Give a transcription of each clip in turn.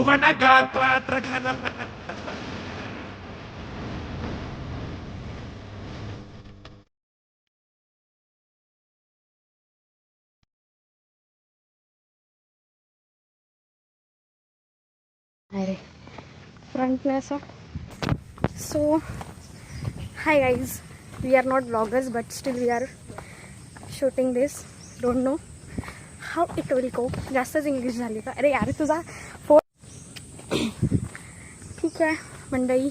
Giovanagato Atragana अरे फ्रंटने असं so hi guys we are not bloggers but still we are shooting this don't know how it will go जास्तच English झाली का? अरे यार तुझा फोन ठीक आहे मंडळी?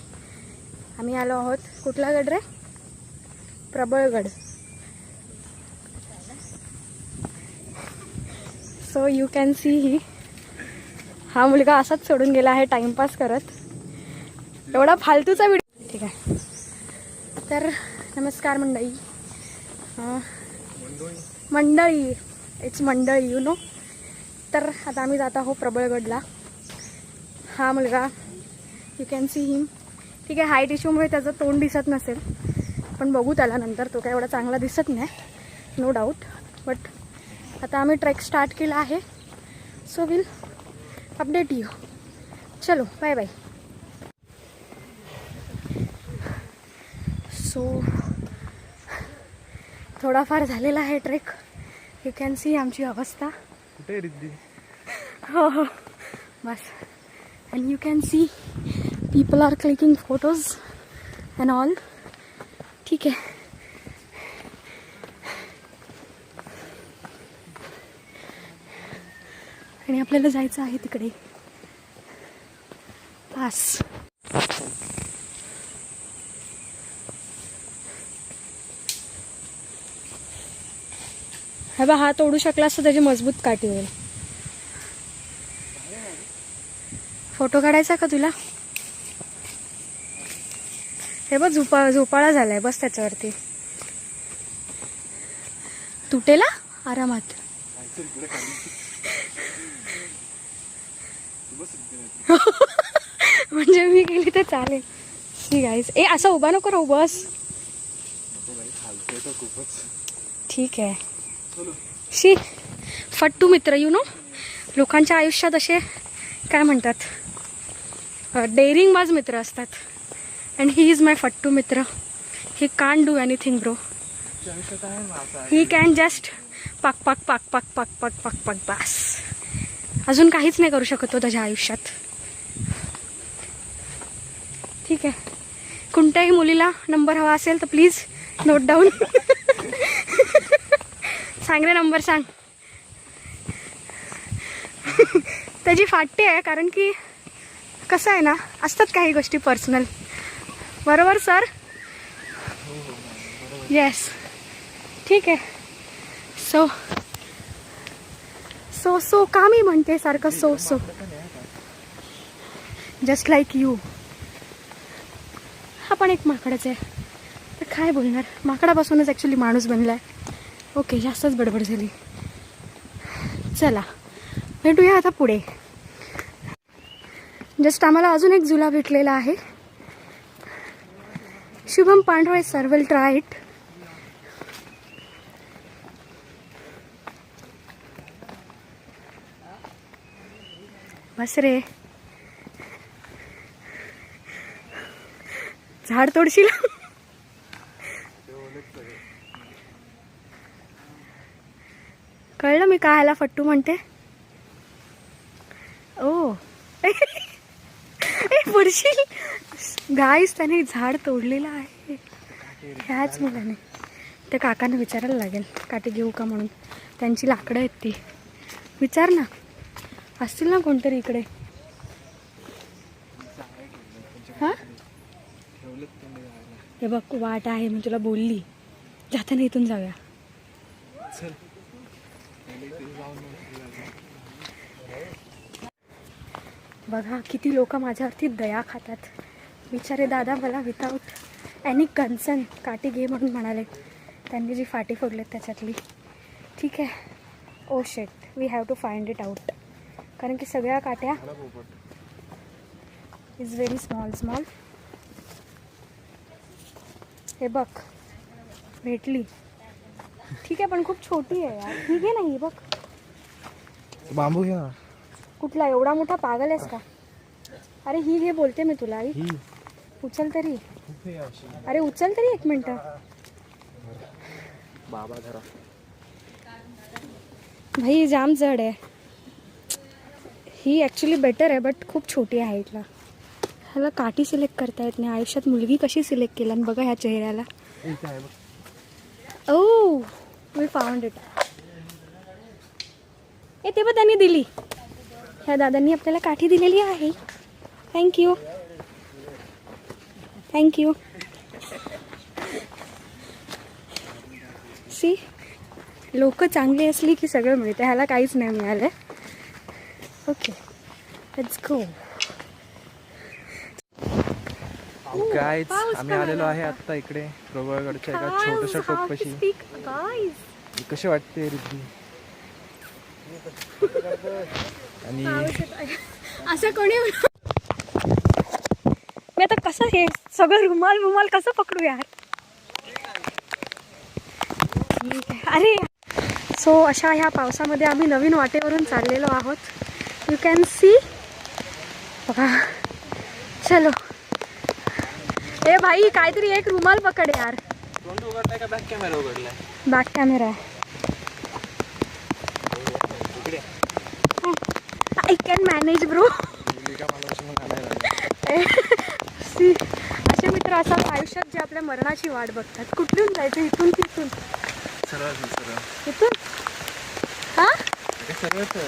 आम्ही आलो आहोत. कुठला गड रे? Prabalgad so you can see ही. हा मुलगा असाच सोडून गेला आहे टाइमपास करत. एवढा फालतूचा व्हिडिओ ठीक आहे. तर नमस्कार मंडळी. मंडळी. इट्स मंडळी यू नो तर आता आम्ही जात आहोत प्रबळगडला हा मुलगा यू कॅन सी हिम ठीक आहे हाईट इश्यूमुळे त्याचं तोंड दिसत नसेल. पण बघू त्याला नंतर. तो काय एवढा चांगला दिसत नाही नो डाऊट बट आता आम्ही ट्रेक स्टार्ट केला आहे. सो विल अपडेट यू चलो बाय बाय सो थोडाफार झालेला आहे ट्रेक यू कॅन सी आमची अवस्था. कुठे हो हो. बस. And you can see people are clicking photos and all ठीक आहे आणि आपल्याला जायचं आहे तिकडे. पास. हा बा हात तोडू शकला असता त्याची मजबूत काठी होईल. फोटो काढायचा का तुला? हे बघ झोपा झोपाळा झालाय बस त्याच्यावरती. तुटेला? आरामात. म्हणजे मी गेली तर चालेल. ठीक आहे ए असं उभा नको राहू बस. ठीक आहे. शी फट्टू मित्र यू नो लोकांच्या आयुष्यात असे काय म्हणतात? डेअरिंग बाज मित्र असतात. अँड ही इज माय फट्टू मित्र he can do anything bro he can just पाक पाक पाक पाक पाक पाक पाक पाक बास अजून काहीच नाही करू शकत तो त्याच्या आयुष्यात. ठीक आहे. कोणत्याही मुलीला नंबर हवा असेल तर प्लीज नोट डाऊन सांग रे नंबर सांग. त्याची फाटते आहे कारण की कसं आहे ना असतात काही गोष्टी पर्सनल बरोबर सर? येस ठीक आहे. सो सो सो का मी म्हणते सारखं so so just like you हा पण एक माकडाच आहे. तर काय बोलणार? माकडापासूनच ॲक्च्युली माणूस बनला आहे ओके जास्तच बडबड झाली. चला भेटूया आता पुढे. जस्ट आम्हाला अजून एक झुला भेटलेला आहे. Shubham Pandhare sir will try it बस रे. झाड तोडशील? कळलं मी काय ह्याला फट्टू म्हणते? ओ. पुढशील गाईस त्याने झाड तोडलेलं आहे. ह्याच मुलाने. त्या काकांना विचारायला लागेल काटे घेऊ का म्हणून? त्यांची लाकडं आहेत ती. विचार ना. असतील ना कोणतरी इकडे. हा? हे बघ वाट आहे मी तुला बोलली. जाताना इथून जाऊया. बघा किती लोक माझ्यावरती दया खातात. बिचारे दादा मला विदाऊट एनी कन्सर्न काठी घे म्हणून म्हणाले. त्यांनी जी फाटी फोडलेत त्याच्यातली. ठीक आहे. ओ शेट we have to find it out कारण की सगळ्या काट्या इज व्हेरी स्मॉल स्मॉल हे बघ भेटली. ठीक आहे पण खूप छोटी आहे यार. ठीक आहे ना ही बघ. बांबू घ्या कुठला एवढा मोठा पागल आहेस का? अरे ही घे बोलते मी तुला आई. ही. उचल तरी? अरे उचल तरी एक मिनिट. बाबा धरा भाई जाम जड आहे. ही ॲक्च्युली बेटर आहे बट खूप छोटी आहे हाईटला ह्याला काठी सिलेक्ट करता येत नाही. आयुष्यात मुलगी कशी सिलेक्ट केला? आणि बघा ह्या चेहऱ्याला. बघ. ओ मी फाउंड इट ए ते पण त्यांनी दिली. ह्या दादांनी आपल्याला काठी दिलेली आहे. थँक्यू थँक्यू सी लोक चांगली असली की सगळं मिळतं. ह्याला काहीच नाही मिळालं. ओके लेट्स गो पाऊस आम्ही आलेलो आला आहे आता इकडे प्रबळगडच्या एका छोट्याशा गाईज कशी वाटते रिद्धी? आणि असं कोणी मी आता कसं हे सगळं रुमाल रुमाल कसं पकडू यार? ठीक आहे अरे सो अशा ह्या पावसामध्ये आम्ही नवीन वाटेवरून चाललेलो आहोत. यू कॅन सी बघा. चलो. ए भाई काहीतरी एक रुमाल पकड यार. बॅक कॅमेरा उघडलाय? बॅक कॅमेरा आहे. इकडे. आय कॅन मॅनेज ब्रो मुलगा मला अशी मग आणायला लागली. सी असे आयुष्यात जे आपल्या मरणाची वाट बघतात. कुठून जायचं? इथून की इथून सरळ. सरळ हा? हे.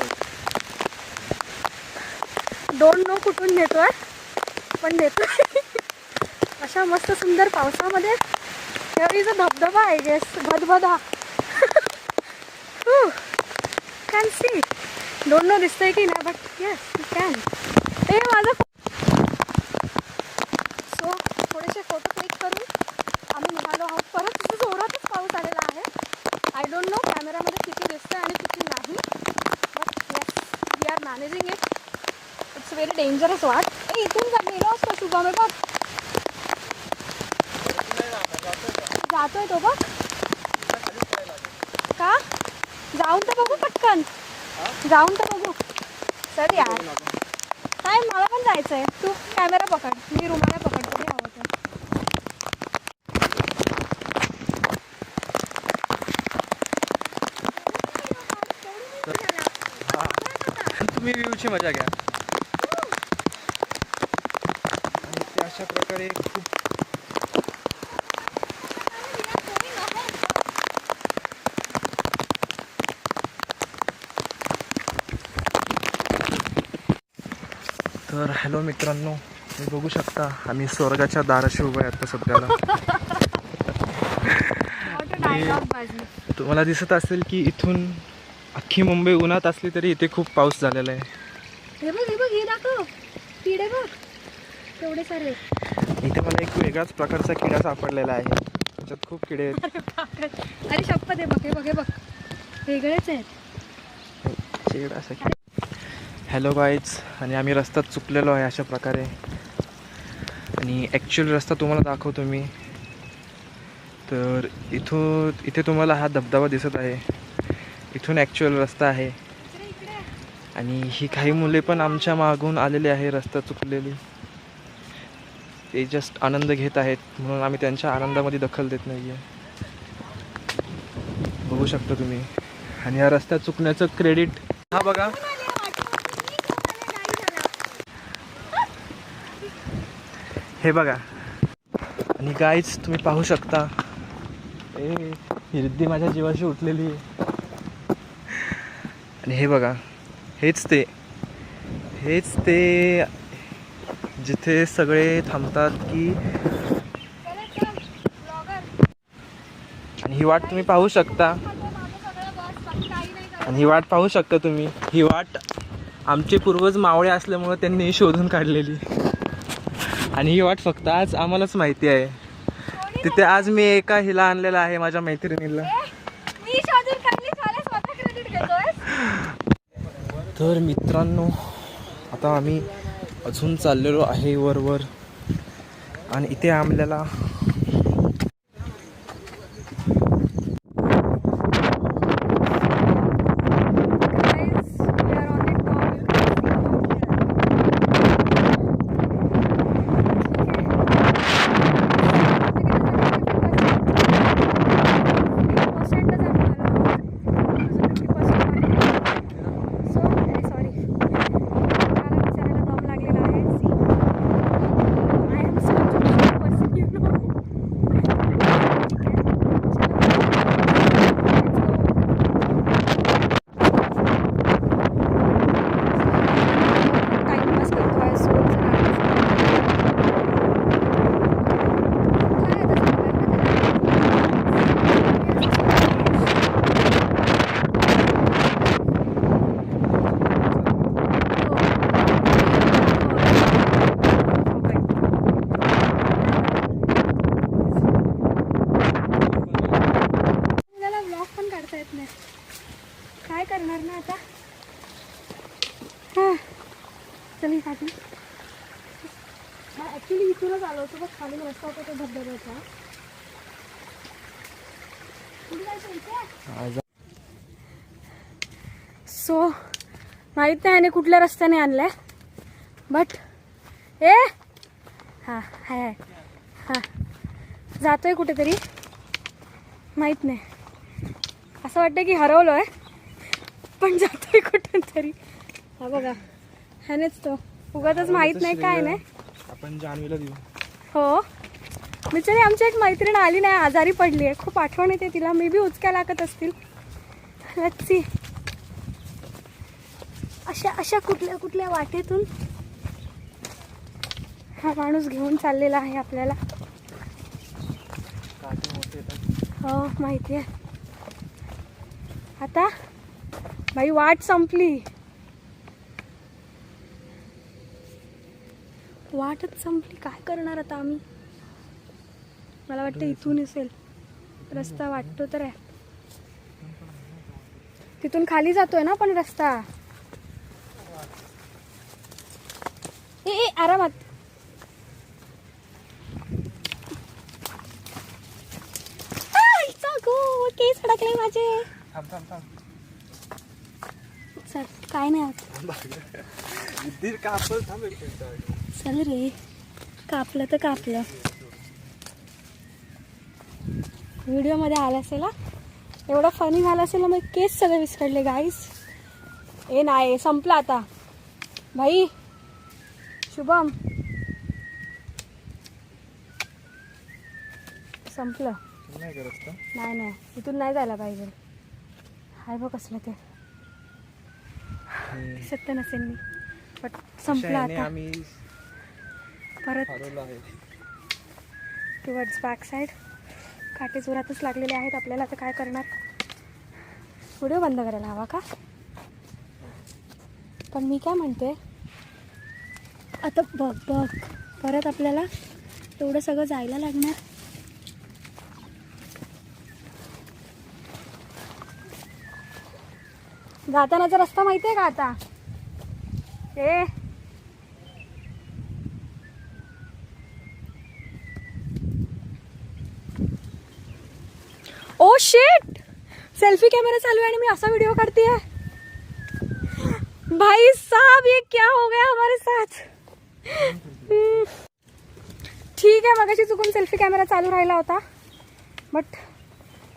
डोंट नो कुठून नेतोय? पण नेतोय. अशा मस्त सुंदर पावसामध्ये. अ धबधबा आहे गेस भदभदा. कॅन सी डोंट नो दिसतंय की नाही बट येस यू कॅन ए माझं सो थोडेसे फोटो क्लिक करून आलो आहोत. परत तिथे जोरातच पाऊस आलेला आहे. आय डोंट नो कॅमेरामध्ये किती दिसतं आणि किती नाही. But yes we are managing it it's very dangerous वाट. ए इथून जा गेलो असतो शुभम बघ. जातोय तो बघ. का? जाऊन तर बघू पटकन. जाऊन तर बघू. चल यार. काय मला पण जायचं आहे तू कॅमेरा पकड. मी रुमाला पकड ते हवं तर व्ह्यूची मजा घ्या. आणि ते अशा प्रकारे खूप तर हॅलो मित्रांनो तुम्ही बघू शकता आम्ही स्वर्गाच्या दाराशी उभे आहे आता सध्याला. तुम्हाला दिसत असेल की इथून अख्खी मुंबई उन्हात असली तरी इथे खूप पाऊस झालेला आहे. हे बघ हे बघ हे दाखव. किडे बघ. तेवढे सारे. इथे मला एक वेगळाच प्रकारचा किडा सापडलेला आहे. त्याच्यात खूप किडे आहेत. अरे शपथ आहे बघ हे बघ हे बघ. वेगळेच आहेत. असं हॅलो गाईज आणि आम्ही रस्त्यात चुकलेलो आहे अशा प्रकारे. आणि ॲक्च्युअल रस्ता तुम्हाला दाखवतो मी. तर इथून इथे तुम्हाला हा धबधबा दिसत आहे. इथून ॲक्च्युअल रस्ता आहे. आणि ही काही मुले पण आमच्या मागून आलेली आहे रस्ता चुकलेली. ते जस्ट आनंद घेत आहेत म्हणून आम्ही त्यांच्या आनंदामध्ये दखल देत नाही आहे बघू शकता तुम्ही. आणि या रस्त्यात चुकण्याचं क्रेडिट हा बघा. हे बघा. आणि गाईच तुम्ही पाहू शकता. ए ही रिद्धी माझ्या जीवाशी उठलेली आहे. आणि हे बघा. हेच ते. हेच ते जिथे सगळे थांबतात की आणि ही वाट तुम्ही पाहू शकता. आणि ही वाट पाहू शकता तुम्ही. ही वाट आमचे पूर्वज मावळे असल्यामुळं त्यांनी शोधून काढलेली. आणि ही वाट फक्त आज आम्हालाच माहिती आहे. तिथे आज मी एका हिला आणलेला आहे माझ्या मैत्रिणीला मी शोधून काढली मला स्वतः क्रेडिट घेतोय तर मित्रांनो आता आम्ही अजून चाललेलो आहे वरवर. आणि इथे आम्हाला काठी ॲक्च्युली इथूनच आलो होतो बघ खाली रस्ता होता तो धबधब्याचा कुठे जायचं इथे? आज सो माहीत नाही याने कुठल्या रस्त्याने आणलाय. बट ए! हां हाय हाय. हां. जातोय कुठेतरी. माहीत नाही. असं वाटतं की हरवलो आहे पण जातोय कुठून तरी हा बघा. ह्यानेच तो. उगाच माहीत नाही काय नाही. आपण देऊ. हो. बिचारी आमची एक मैत्रीण आली नाही आजारी पडली आहे खूप आठवण येते तिला. मे बी उचक्या लागत असतील. See. अशा अशा कुठल्या कुठल्या वाटेतून हा माणूस घेऊन चाललेला आहे आपल्याला. हो माहिती आहे. आता बाई वाट संपली. वाटच संपली. काय करणार आता आम्ही? मला वाटतं इथून असेल रस्ता वाटतो तर आहे. तिथून खाली जातोय ना पण रस्ता? ए ए आरामात. केस अडकले माझे. चल काय नाही थांब. चल रे कापलं तर कापलं. व्हिडिओमध्ये आलं असेल एवढं फनी झालं असेल मग केस सगळे विस्कडले गाईस ए नाही संपलं आता. भाई शुभम. संपलं. नाही करत का? नाही नाही. इथून नाही जायला पाहिजे. हाय बघ कसलं ते. सत्य नसेल मी. बट संपलं शाळेने आता. आम्ही परत हरवलं आहे. टुवर्ड्स बॅक साईड काटे जोरातच लागलेले आहेत. आपल्याला आता काय करणार? व्हिडिओ बंद करायला हवा का? पण मी काय म्हणते? आता बघ बघ. परत आपल्याला तेवढं सगळं जायला लागणार. जातानाचा रस्ता माहिती आहे का आता? ए. ओ शेट सेल्फी कॅमेरा चालू आहे आणि मी असा व्हिडिओ काढते भाई साहब ये क्या हो गया हमारे साथ? ठीक आहे मगाशी चुकून सेल्फी कॅमेरा चालू राहिला होता. But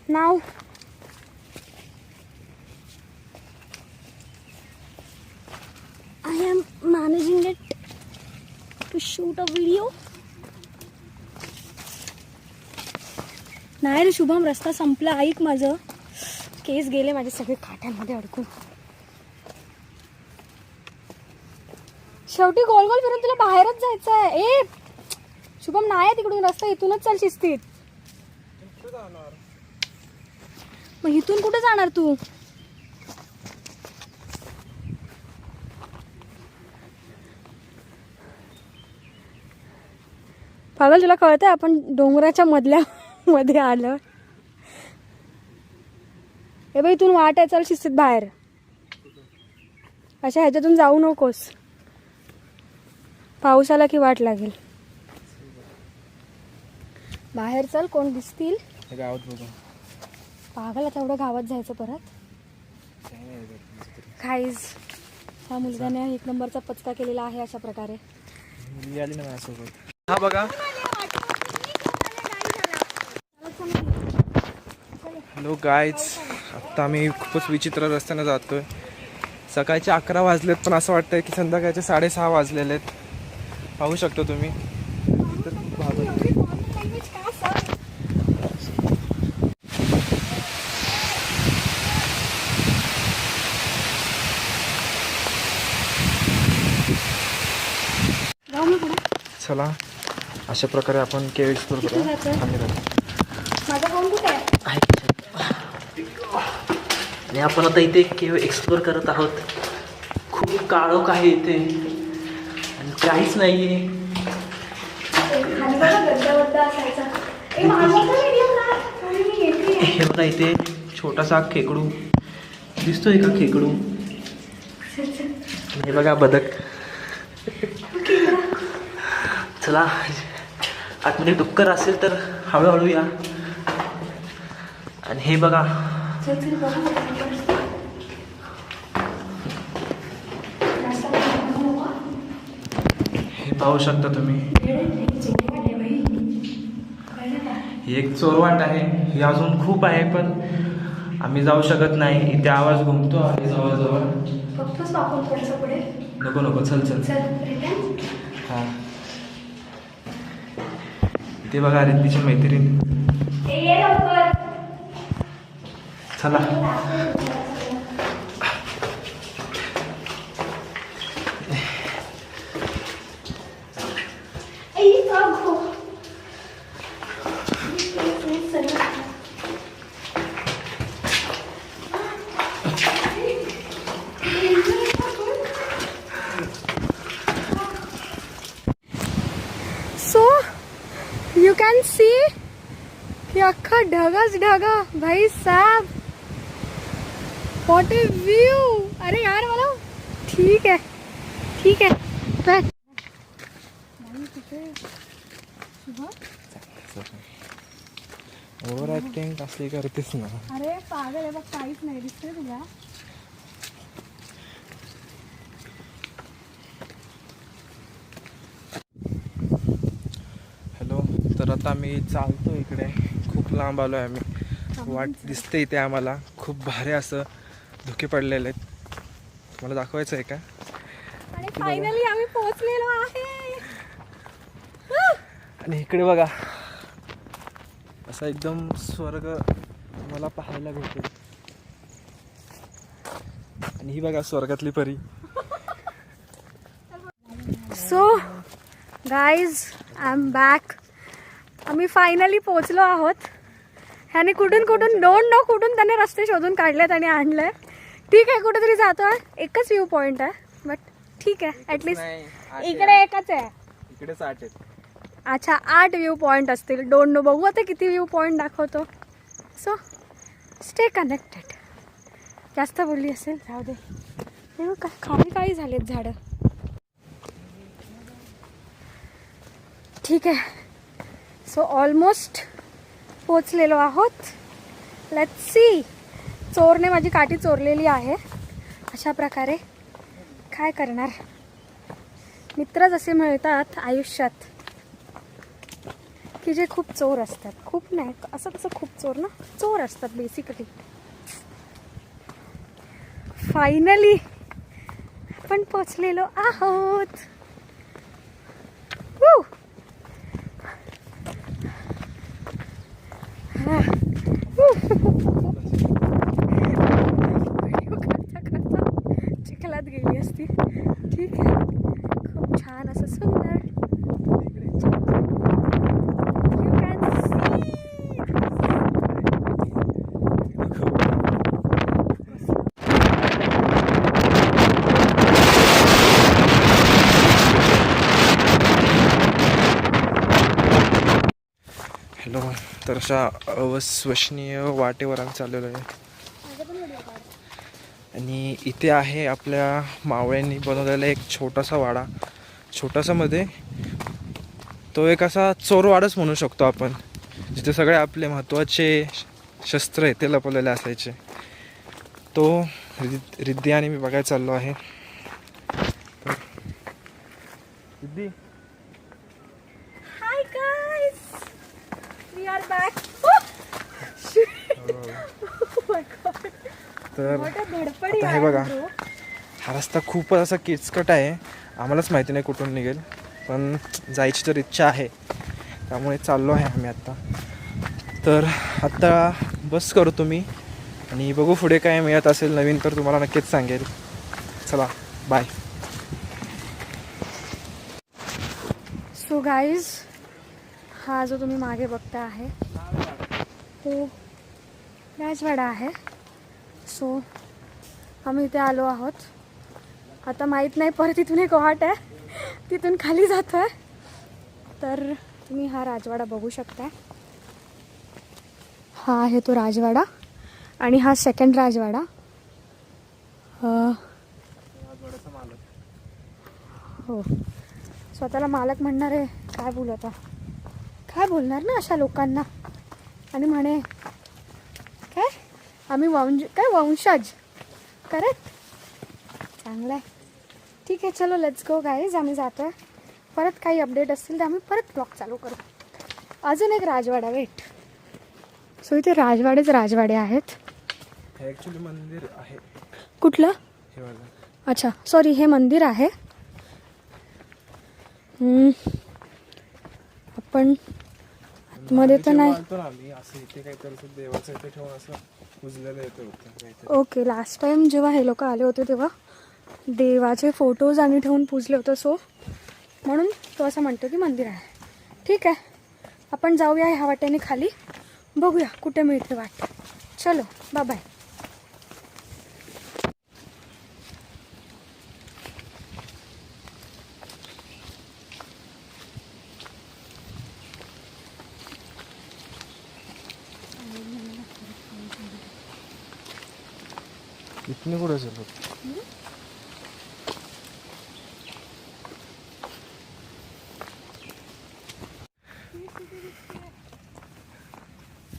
now I am managing it to shoot a video नाही रे शुभम रस्ता संपला. ऐक माझं. केस गेले माझे सगळे काट्यांमध्ये अडकून. शेवटी गोल गोल फिरून तुला बाहेरच जायचं आहे ए शुभम नाही आहे तिकडून रस्ता इथूनच चल शिस्तीत. मग इथून कुठे जाणार तू? पागल तुला कळतंय आपण डोंगराच्या मधल्या मध्ये आलं हे बाई इथून वाट आहे चल शिस्तीत बाहेर. अशा ह्याच्यातून जाऊ नकोस. पाऊस आला की वाट लागेल? बाहेर चल कोण दिसतील? हे गावात बघू. पागल आता एवढं गावात जायचं परत. खाईज ह्या मुलग्याने एक नंबरचा पचका केलेला आहे अशा प्रकारे. आली ना माझ्यासोबत. हा बघा. हॅलो गायज आत्ता आम्ही खूपच विचित्र रस्त्याने जातोय. सकाळचे अकरा वाजलेत पण असं वाटतंय की संध्याकाळचे साडेसहा वाजलेले आहेत पाहू शकतो तुम्ही. चला अशा प्रकारे आपण केव एक्सप्लोर करूया. आणि आपण आता इथे केव एक्सप्लोर करत आहोत. खूप काळोख आहे इथे. काहीच नाही आहे खाली बघा गड्डा वड्डा असायचा. ए माझा तर व्हिडिओ काढ. आणि मी येते. हे बघा इथे छोटासा खेकडू. दिसतोय का खेकडू? हे बघा बदक. चला आतमध्ये डुक्कर असेल तर हळूहळू या. आणि हे बघा चल चल बघू हे पाहू शकता तुम्ही. ही एक चोरवाट आहे. ही अजून खूप आहे पण आम्ही जाऊ शकत नाही. इथे आवाज घुमतो आम्ही जवळजवळ नको नको चल चल. हां. हा ते बघा रिद्धीची मैत्रीण. चला ए अगो सो यू कॅन सी अख्खा ढगच ढगा. भाई साहब वॉट ए व्यू अरे यार मला ठीक आहे ठीक आहे बघ. ओव्हर ऍक्टिंग असली करतेस ना. अरे पागल आहे बघ काहीच नाही दिसतंय तुला. हॅलो तर आता इकडे खूप लांब आलो आहे आम्ही वाट दिसते इथे आम्हाला. खूप भारी असं धुके पडलेले आहेत. मला दाखवायचं आहे का फायनली आम्ही पोहोचलेलो आहे. आणि इकडे बघा. असा एकदम स्वर्ग मला पाहायला भेटेल आणि ही बघा स्वर्गातली परी. So guys I am back आम्ही फायनली पोचलो आहोत. ह्याने कुठून कुठून डोंट नो कुठून त्याने रस्ते शोधून काढलेत आणि आणले ठीक आहे कुठेतरी जातोय. एकच व्ह्यू पॉइंट आहे बट ठीक आहे ॲटलिस्ट इकडे एकच आहे. इकडे साठ आहेत अच्छा आठ व्ह्यू पॉईंट असतील. डोंट नो बघू आता किती व्ह्यू पॉईंट दाखवतो. सो स्टे कनेक्टेड जास्त बोलली असेल जाऊ दे. का- खाली काही झालेत झाडं. ठीक आहे. सो ऑलमोस्ट पोचलेलो आहोत. लेट सी चोरने माझी काठी चोरलेली आहे. अशा प्रकारे काय करणार? मित्र जसे मिळतात आयुष्यात की जे खूप चोर असतात. खूप नाही असं कसं खूप चोर ना? चोर असतात बेसिकली फायनली आपण पोचलेलो आहोत. フフフフ。हॅलो तर अशा अविश्वसनीय वाटेवर आम्ही चाललेलो आहे. आणि इथे आहे आपल्या मावळ्यांनी बनवलेला एक छोटासा वाडा. छोटासा मध्ये तो एक असा चोरवाडाच म्हणू शकतो आपण. जिथे सगळे आपले महत्त्वाचे शस्त्र आहे ते लपवलेले असायचे. तो रिद्धी आणि मी बघायला चाललो आहे. Riddhi back. oh my god, तर what a धडपडी आता हे आहे बघा. bro. हा रस्ता खूपच असा किचकट आहे आम्हालाच माहिती नाही कुठून निघेल पण जायची तर इच्छा आहे त्यामुळे चाललो आहे आम्ही आत्ता तर आत्ता बस करू तुम्ही आणि बघू पुढे काय मिळत असेल नवीन तर तुम्हाला नक्कीच सांगेल चला बाय सो गाईज हा जो तुम्ही मागे बघता आहे तो राजवाडा आहे. सो आम्ही इथे आलो आहोत. आता माहीत नाही परत तिथून एक वाट आहे. तिथून खाली जातो आहे तर तुम्ही हा राजवाडा बघू शकता हा आहे तो राजवाडा आणि हा सेकंड राजवाडा. हो. स्वतःला मालक म्हणणार आहे काय बोलत आहे काय बोलणार ना अशा लोकांना? आणि म्हणे काय? आम्ही वंश काय वंशज करेक्ट चांगलं आहे ठीक आहे चलो लेट्स गो गाईज आम्ही जातो आहे परत काही अपडेट असतील तर आम्ही परत ब्लॉग चालू करू. अजून एक राजवाडा वेट सो इथे राजवाडेच राजवाडे आहेत. ॲक्च्युली मंदिर आहे. कुठलं? अच्छा सॉरी हे मंदिर आहे. आपण आतमध्ये तर नाही. आलतो ना आम्ही असं इथे काहीतरी असं देवाचं इथे ठेवून असं पुजलेलं येतं होतं काहीतरी. ओके लास्ट टाइम जेव्हा हे लोक आले होते तेव्हा देवाचे फोटोज आणि ठेवून पूजले होतं सो म्हणून तो असं म्हणतो की मंदिर आहे. ठीक आहे आपण जाऊया ह्या वाटेने खाली. बघूया कुठे मिळते वाट. चलो बाय इथून कुठं चालत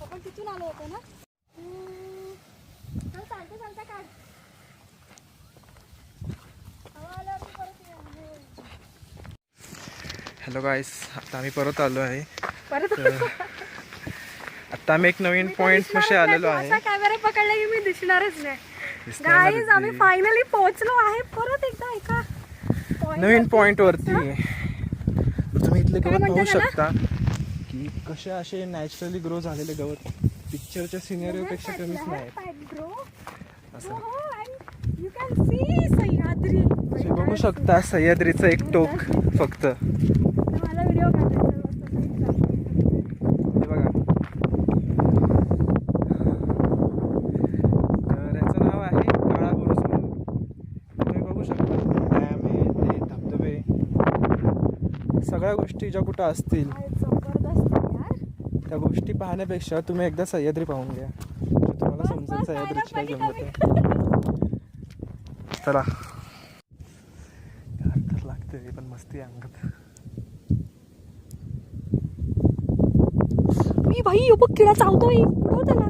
आपण तिथून आलो होतो ना? चालतं चालतं काढ. हॅलो गाईस आता आम्ही परत आलो आहे. परत? आता आम्ही एक नवीन पॉइंट आलेलो आहे. कॅमेरा पकडला की मी दिसणारच नाही. गाईज आम्ही. फायनली पोहोचलो आहे. परत एकदा एका point नवीन. पॉइंट वरती. तुम्ही इथले गवत पाहू? शकता की कसे असे नॅचरली ग्रो झालेले गवत पिक्चरच्या सिनेरिओ पेक्षा कमीच नाही बघू शकता सह्याद्रीचं एक टोक फक्त मला व्हिडिओ काढायचा होता. हे बघा तर याचं नाव आहे काळा बुरुज म्हणून तुम्ही बघू शकता डॅम आहे ते धबधबे सगळ्या गोष्टी ज्या कुठं असतील. त्या गोष्टी पाहण्यापेक्षा तुम्ही एकदा सह्याद्री पाहून घ्या. तुम्हाला समजेल बस, सह्याद्रीची काय चला. लागते पण मस्ती आहे अंगात. मी भाई बघ किडा चावतोय. उडव त्याला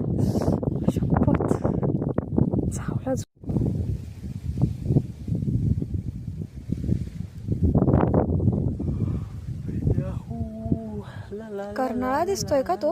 दिसतोय का तो?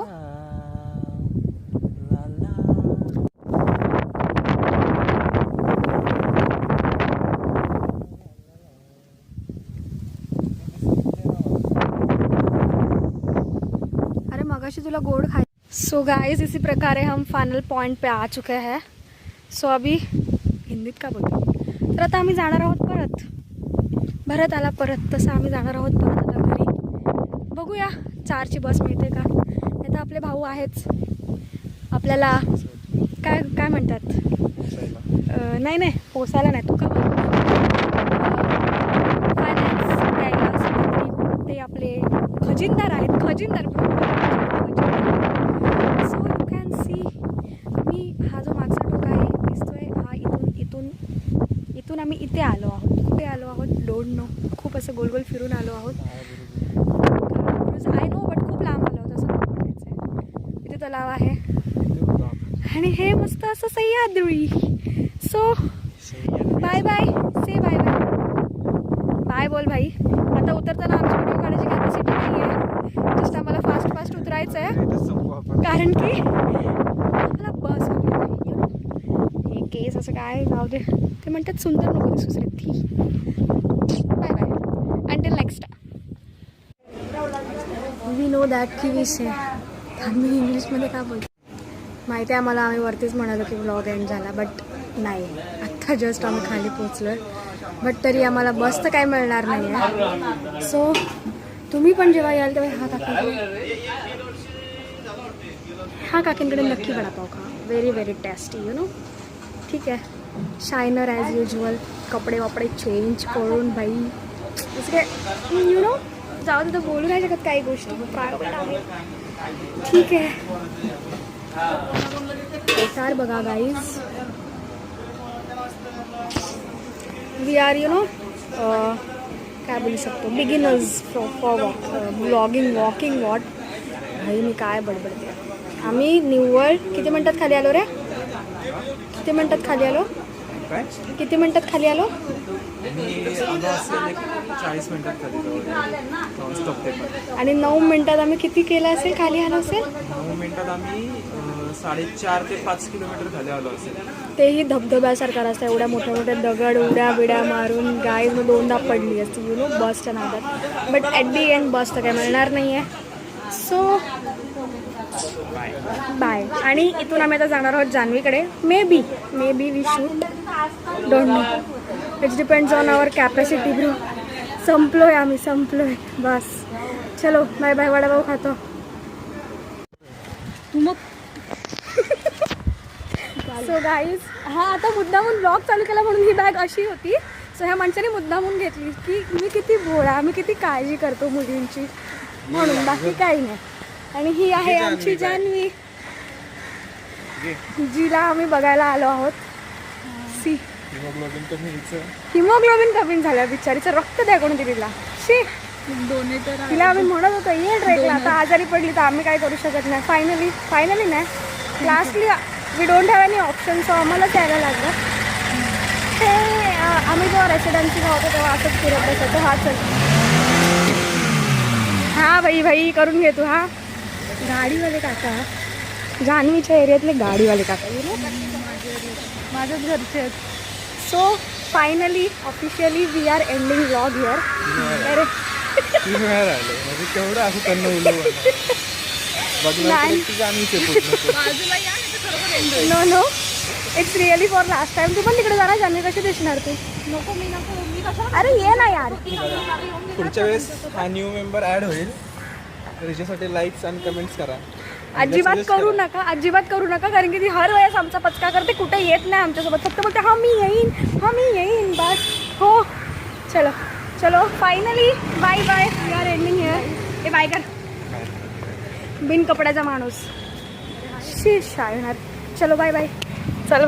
अरे मगाशी तुला गोड खाय सो गाइस इसी प्रकारे हम फायनल पॉइंट पे आ चुके हैं. सो अभी हिंदीत का बोलतो तर आता आम्ही जाणार आहोत परत. भरत आला परत तसं आम्ही जाणार आहोत परत आता घरी. बघूया चारची बस मिळते का? आपले भाऊ आहेच आपल्याला काय काय म्हणतात? नाही नाही पोसायला नाही. तू का फायनान्स द्यायला ते आपले खजिनदार आहेत. खजिनदार सो यू कॅन सी मी हा जो मागचा टोक आहे दिसतोय हा इथून इथून इथून आम्ही इथे आलो आहोत कुठे आलो आहोत डोंट नो खूप असं गोल गोल फिरून आलो आहोत आय नो बट खूप लांब आलो आहोत असं मला म्हणायचं इथे तलाव आहे आणि हे मस्त असं Sahyadri. So bye bye say bye bye bye बोल भाई. आता उतरताना आमची व्हिडिओ काढायची कॅपॅसिटी नाही आहे जस्ट आम्हाला फास्ट फास्ट उतरायचं आहे कारण की आम्हाला बस आहे. हे केस असं काय जाऊ दे. ते म्हणतात सुंदर नको दिसूस रे ती. Bye bye until next we know that की वी से मी इंग्लिशमध्ये का बोलतो माहिती आहे आम्हाला आम्ही वरतीच म्हणालो की ब्लॉग एंड झाला बट नाही. आत्ता जस्ट आम्ही खाली पोचलो बट तरी आम्हाला बस तर काय मिळणार नाही आहे सो तुम्ही पण जेव्हा याल तेव्हा हा काकींकडे हा काकींकडे नक्की वडापाव खा. Very very tasty you know ठीक आहे. शायनर ॲज युजल कपडे वपडे चेंज करून बाई. दुसरे यू नो जाऊ तिथं बोलू नाही शकत काही गोष्टी. ठीक आहे. बेकार बघा guys we are you know काय बोलू शकतो? Beginners for blogging walking what भाई मी काय बडबडते? आम्ही निव्वळ किती मिनटात खाली आलो रे? किती मिनटात खाली आलो? किती मिनटात खाली आलो? आणि नऊ मिनटात आम्ही किती केलं असेल? खाली आलो असेल? नऊ मिनिटात आम्ही साडेचार ते पाच किलोमीटर खाली आलो असेल. तेही धबधब्यासारखा रस्ता एवढ्या मोठ्या मोठ्या दगड उड्या बिड्या मारून गाय मग दोनदा पडली असती. यु नो बसच्या नादात. But at the end bus तर काय मिळणार नाही आहे सो बाय आणि इथून आम्ही आता जाणार आहोत जान्हवीकडे. Maybe maybe we shoot don't know it's depends on our capacity संपलो संपलोय आम्ही संपलोय. बस. चलो बाय बाय वडापाव खातो. मग सो गाईज हा आता मुद्दामून ब्लॉग चालू केला म्हणून ही बॅग अशी होती. सो ह्या माणसाने मुद्दामून घेतली की मी किती भोळा मी किती काळजी करतो मुलींची म्हणून बाकी काही नाही. आणि ही आहे आमची जान्हवी जिला आम्ही बघायला आलो आहोत. सी. हिमोग्लोबिन कमी हिचं हिमोग्लोबिन कमी झालं बिचारीचं रक्त द्या कोणी तिला शी. तिला आम्ही म्हणत होतो ये ट्रेकला आता आजारी पडली तर आम्ही काय करू शकत नाही. फायनली फायनली नाही. Lastly we don't have any option so आम्हालाच यायला लागलं. हे अं, आम्ही जेव्हा रेसिडेन्सीला होतो तेव्हा असंच फिरत बसायचो. हा चल. हा भाई भाई करून घे तू हा. गाडीवाले काका. जान्हवीच्या एरियातले गाडीवाले काका? माझ्याच घरचे आहेत. So finally officially we are ending vlog here अरे. म्हणजे केवढं असं त्यांना नाही. No no it's really for last time तू पण तिकडे जाणार जान्हवी कशी दिसणार तू? नको मी नको अरे ये ना यार. पुढच्या वेळेस हा न्यू मेंबर ऍड होईल. तर याच्यासाठी लाईक्स आणि कमेंट्स करा. अजिबात करू नका अजिबात करू नका कारण की ती हर वेळेस आमचा पचका करते कुठे येत नाही आमच्यासोबत. फक्त बोलते हा मी येईन हा मी येईन बस. हो. चलो चलो finally bye bye we are ending here A bye कर बिन कपड्याचा माणूस. शी शाळणार चलो बाय बाय चलो